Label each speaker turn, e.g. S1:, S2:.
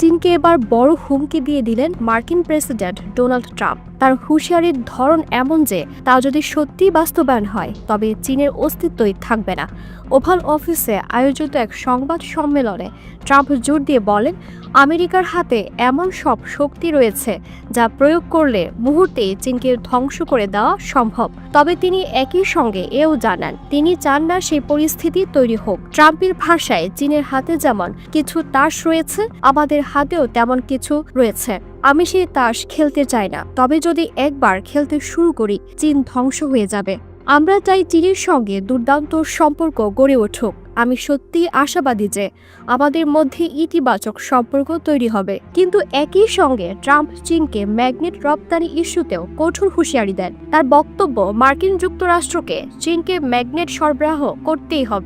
S1: চীনকে এবার বড় হুমকি দিয়ে দিলেন মার্কিন প্রেসিডেন্ট ডোনাল্ড ট্রাম্প। তার হুঁশিয়ারির ধরন এমন যে, তা যদি সত্যি বাস্তবায়ন হয়, তবে চীনের অস্তিত্বই থাকবে না। ওভাল অফিসে আয়োজিত এক সংবাদ সম্মেলনে ট্রাম্প জোর দিয়ে বলেন, আমেরিকার হাতে এমন সব শক্তি রয়েছে যা প্রয়োগ করলে মুহূর্তেই চীনকে ধ্বংস করে দেওয়া সম্ভব। তবে তিনি একই সঙ্গে এও জানান, তিনি চান না সেই পরিস্থিতি তৈরি হোক। ট্রাম্পের ভাষায় চীনের হাতে যেমন কিছু তাস রয়েছে, আমাদের হাতেও তেমন কিছু রয়েছে। আমি সেই তাস খেলতে চাই না, তবে যদি একবার খেলতে শুরু করি, চীন ধ্বংস হয়ে যাবে। আমরা চাই চীনের সঙ্গে দুর্দান্ত সম্পর্ক গড়ে উঠুক। আমি সত্যি আশাবাদী যে আমাদের মধ্যে ইতিবাচক সম্পর্ক তৈরি হবে। কিন্তু একই সঙ্গে ট্রাম্প চীনকে ম্যাগনেট রপ্তানি ইস্যুতেও কঠোর হুঁশিয়ারি দেন। তার বক্তব্য মার্কিন যুক্তরাষ্ট্রকে চীনকে ম্যাগনেট সরবরাহ করতেই হবে।